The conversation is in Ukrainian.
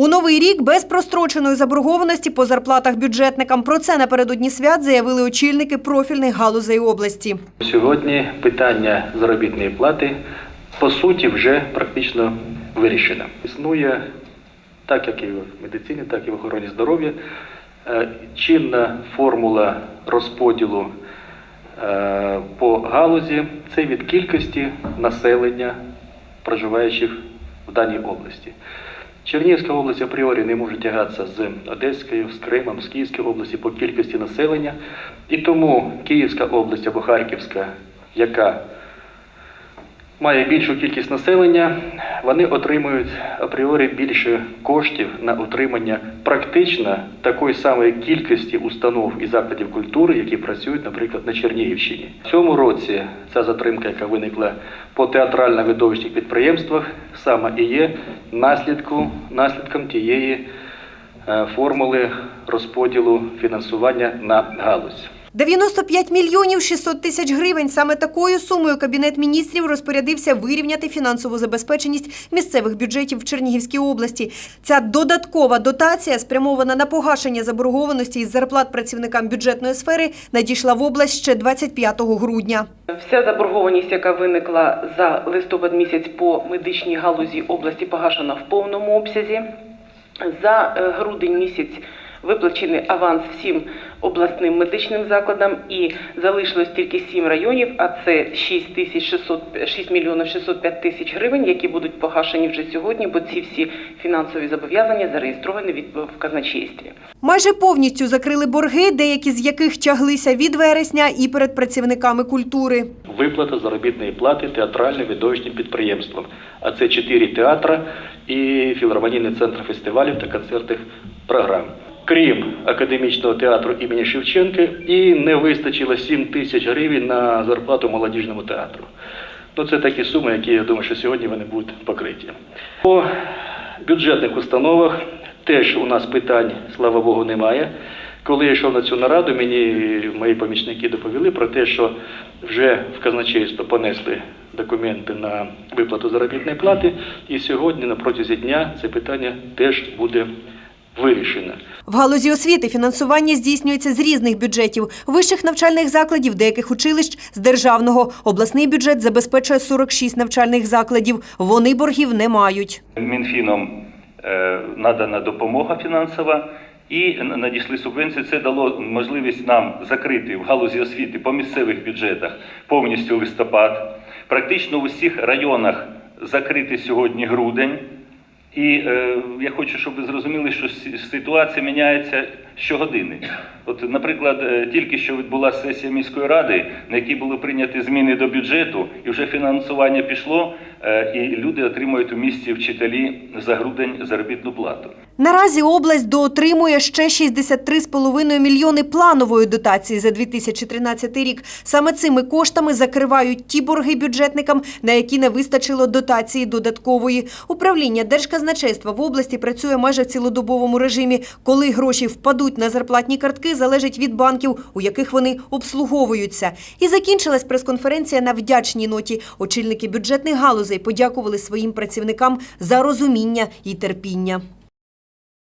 У новий рік без простроченої заборгованості по зарплатах бюджетникам. Про це напередодні свят заявили очільники профільних галузей області. Сьогодні питання заробітної плати по суті вже практично вирішено. Існує так, як і в медицині, так і в охороні здоров'я. е, Чинна формула розподілу е, по галузі це від кількості населення, проживаючих в даній області. Чернігівська область апріорі не може тягатися з Одеською, з Кримом, з Київської області по кількості населення. І тому Київська область або Харківська, яка має більшу кількість населення, вони отримують апріорі більше коштів на утримання практично такої самої кількості установ і закладів культури, які працюють, наприклад, на Чернігівщині. В цьому році ця затримка, яка виникла по театрально-видовищних підприємствах, саме і є наслідку, наслідком тієї е, формули розподілу фінансування на галузь. 95 мільйонів 600 тисяч гривень. Саме такою сумою Кабінет міністрів розпорядився вирівняти фінансову забезпеченість місцевих бюджетів в Чернігівській області. Ця додаткова дотація, спрямована на погашення заборгованості із зарплат працівникам бюджетної сфери, надійшла в область ще 25 грудня. Вся заборгованість, яка виникла за листопад місяць по медичній галузі області, погашена в повному обсязі. За е, грудень місяць виплачений аванс всім обласним медичним закладам і залишилось тільки 7 районів, а це 6 тисяч 600, 6 мільйонів 605 тисяч гривень, які будуть погашені вже сьогодні, бо ці всі фінансові зобов'язання зареєстровані від в казначействі. Майже повністю закрили борги, деякі з яких тяглися від вересня і перед працівниками культури. Виплата заробітної плати театрально-видовищним підприємствам. А це чотири театри і філармонійний центр фестивалів та концертних програм. Крім академічного театру імені Шевченка, і не вистачило 7 тисяч гривень на зарплату молодіжному театру. Ну, це такі суми, які я думаю, що сьогодні вони будуть покриті. По бюджетних установах теж у нас питань, слава Богу, немає. Коли я йшов на цю нараду, мені мої помічники доповіли про те, що вже в казначейство понесли документи на виплату заробітної плати, і сьогодні на протязі дня це питання теж буде вирішено. В галузі освіти фінансування здійснюється з різних бюджетів – вищих навчальних закладів, деяких училищ – з державного. Обласний бюджет забезпечує 46 навчальних закладів. Вони боргів не мають. Мінфіном е, надана допомога фінансова і надійшли субвенції. Це дало можливість нам закрити в галузі освіти по місцевих бюджетах повністю листопад. Практично в усіх районах закрити сьогодні грудень. І е, я хочу, щоб ви зрозуміли, що ситуація міняється щогодини. От, наприклад, е, тільки що відбулася сесія міської ради, на якій були прийняті зміни до бюджету, і вже фінансування пішло, е, і люди отримують у місті вчителі за грудень заробітну плату. Наразі область доотримує ще 63,5 мільйони планової дотації за 2013 рік. Саме цими коштами закривають ті борги бюджетникам, на які не вистачило дотації додаткової. Управління Держказначейства в області працює майже в цілодобовому режимі. Коли гроші впадуть на зарплатні картки, залежить від банків, у яких вони обслуговуються. І закінчилась прес-конференція на вдячній ноті. Очільники бюджетних галузей подякували своїм працівникам за розуміння і терпіння.